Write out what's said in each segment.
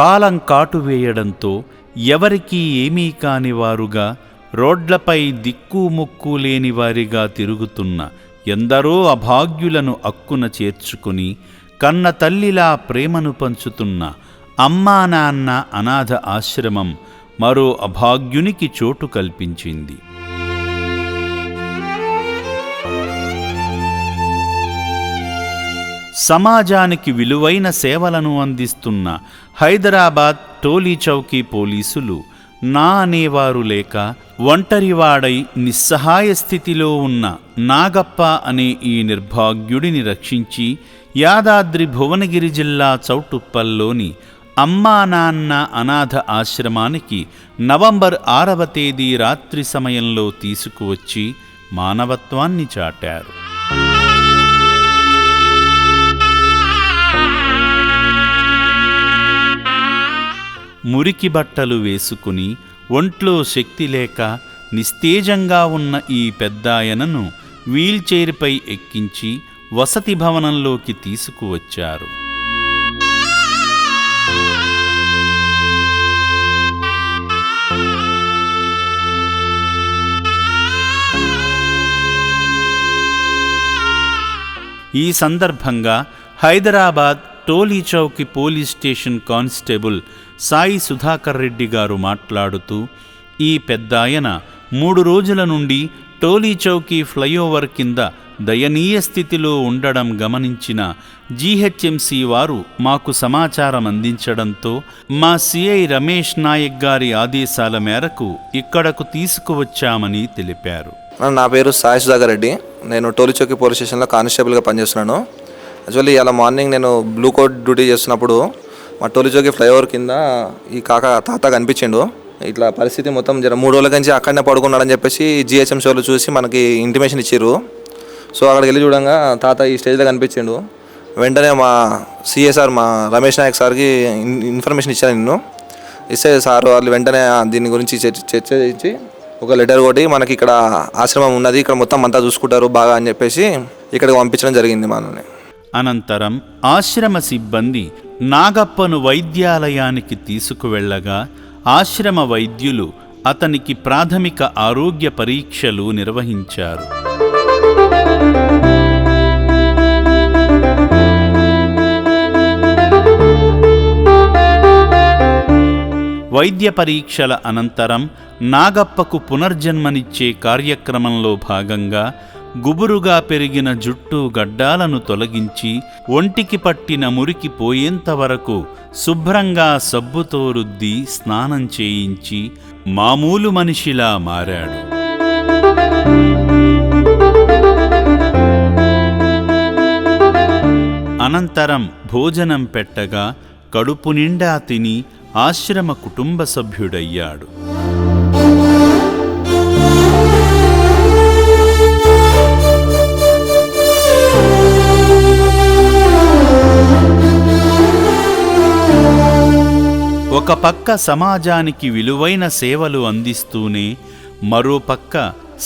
కాలం కాటువేయడంతో ఎవరికీ ఏమీ కాని వారుగా రోడ్లపై దిక్కు ముక్కు లేని వారిగా తిరుగుతున్న ఎందరో అభాగ్యులను అక్కున చేర్చుకుని కన్న తల్లిలా ప్రేమను పంచుతున్న అమ్మా నాన్న అనాథ ఆశ్రమం మరో అభాగ్యునికి చోటు కల్పించింది. సమాజానికి విలువైన సేవలను అందిస్తున్న హైదరాబాద్ టోలీ చౌకీ పోలీసులు నా అనేవారు లేక ఒంటరివాడై నిస్సహాయ స్థితిలో ఉన్న నాగప్ప అనే ఈ నిర్భాగ్యుడిని రక్షించి యాదాద్రి భువనగిరి జిల్లా చౌటుప్పల్లోని అమ్మా నాన్న అనాథ ఆశ్రమానికి నవంబర్ ఆరవ తేదీ రాత్రి సమయంలో తీసుకువచ్చి మానవత్వాన్ని చాటారు. మురికి బట్టలు వేసుకుని ఒంట్లో శక్తి లేక నిస్తేజంగా ఉన్న ఈ పెద్దాయనను వీల్చైర్పై ఎక్కించి వసతి భవనంలోకి తీసుకువచ్చారు. ఈ సందర్భంగా Hyderabad Tolichowki police station constable Sai Sudhakar Reddy గారు మాట్లాడుతూ ఈ పెద్దాయన మూడు రోజుల నుండి టోలీ చౌకీ ఫ్లైఓవర్ కింద దయనీయ స్థితిలో ఉండడం గమనించిన జీహెచ్ఎంసీ వారు మాకు సమాచారం అందించడంతో మా సిఐ రమేష్ నాయక్ గారి ఆదేశాల మేరకు ఇక్కడకు తీసుకువచ్చామని తెలిపారు. నా పేరు సాయి సుధాకర్ రెడ్డి. నేను టోలిచౌకి పోలీస్ స్టేషన్లో కానిస్టేబుల్గా పనిచేస్తున్నాను. యాక్చువల్లీ ఇలా మార్నింగ్ నేను బ్లూ కోట్ డ్యూటీ చేస్తున్నప్పుడు మా టోలిచౌకి ఫ్లైఓవర్ కింద ఈ కాక తాత కనిపించిండు. ఇట్లా పరిస్థితి మొత్తం జర మూడు రోజుల నుంచి అక్కడనే పడుకున్నాడని చెప్పేసి జిహెచ్ఎం షోలో చూసి మనకి ఇంటిమేషన్ ఇచ్చారు సో అక్కడికి వెళ్ళి చూడంగా తాత ఈ స్టేజ్లో కనిపించిండు. వెంటనే మా సిఎస్ఆర్ మా రమేష్ నాయక్ సార్కి ఇన్ఫర్మేషన్ ఇచ్చాను నిన్ను. ఇస్తే సార్ వాళ్ళు వెంటనే దీని గురించి చర్చ చేయించి ఒక లెటర్ కొట్టి మనకి ఇక్కడ ఆశ్రమం ఉన్నది ఇక్కడ మొత్తం అంతా చూసుకుంటారు బాగా అని చెప్పేసి ఇక్కడికి పంపించడం జరిగింది మనల్ని. అనంతరం ఆశ్రమ సిబ్బంది నాగప్పను వైద్యాలయానికి తీసుకువెళ్ళగా ఆశ్రమ వైద్యులు అతనికి ప్రాథమిక ఆరోగ్య పరీక్షలు నిర్వహించారు. వైద్య పరీక్షల అనంతరం నాగప్పకు పునర్జన్మనిచ్చే కార్యక్రమంలో భాగంగా గుబురుగా పెరిగిన జుట్టు గడ్డాలను తొలగించి ఒంటికి పట్టిన మురికి పోయేంత వరకు శుభ్రంగా సబ్బుతో రుద్ది స్నానం చేయించి మామూలు మనిషిలా మారాడు. అనంతరం భోజనం పెట్టగా కడుపు నిండా తిని ఆశ్రమ కుటుంబ సభ్యుడయ్యాడు. ఒక పక్క సమాజానికి విలువైన సేవలు అందిస్తూనే మరోపక్క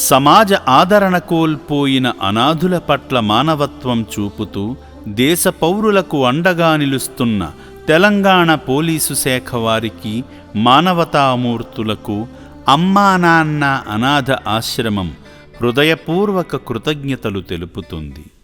సమాజ ఆదరణ కోల్పోయిన అనాథుల పట్ల మానవత్వం చూపుతూ దేశ పౌరులకు అండగా నిలుస్తున్న తెలంగాణ పోలీసు శాఖ వారికి మానవతామూర్తులకు అమ్మా నాన్న అనాథ ఆశ్రమం హృదయపూర్వక కృతజ్ఞతలు తెలుపుతుంది.